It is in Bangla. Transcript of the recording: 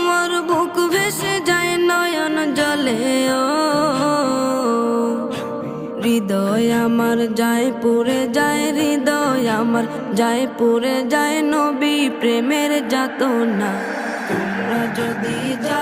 আমার বুক ভেসে যায় নয়ন জলে, ও। হৃদয় আমার যায় পুরে যায়, হৃদয় আমার যায় পুরে যায়, নবী প্রেমের যাত না তোমরা যদি মদিনা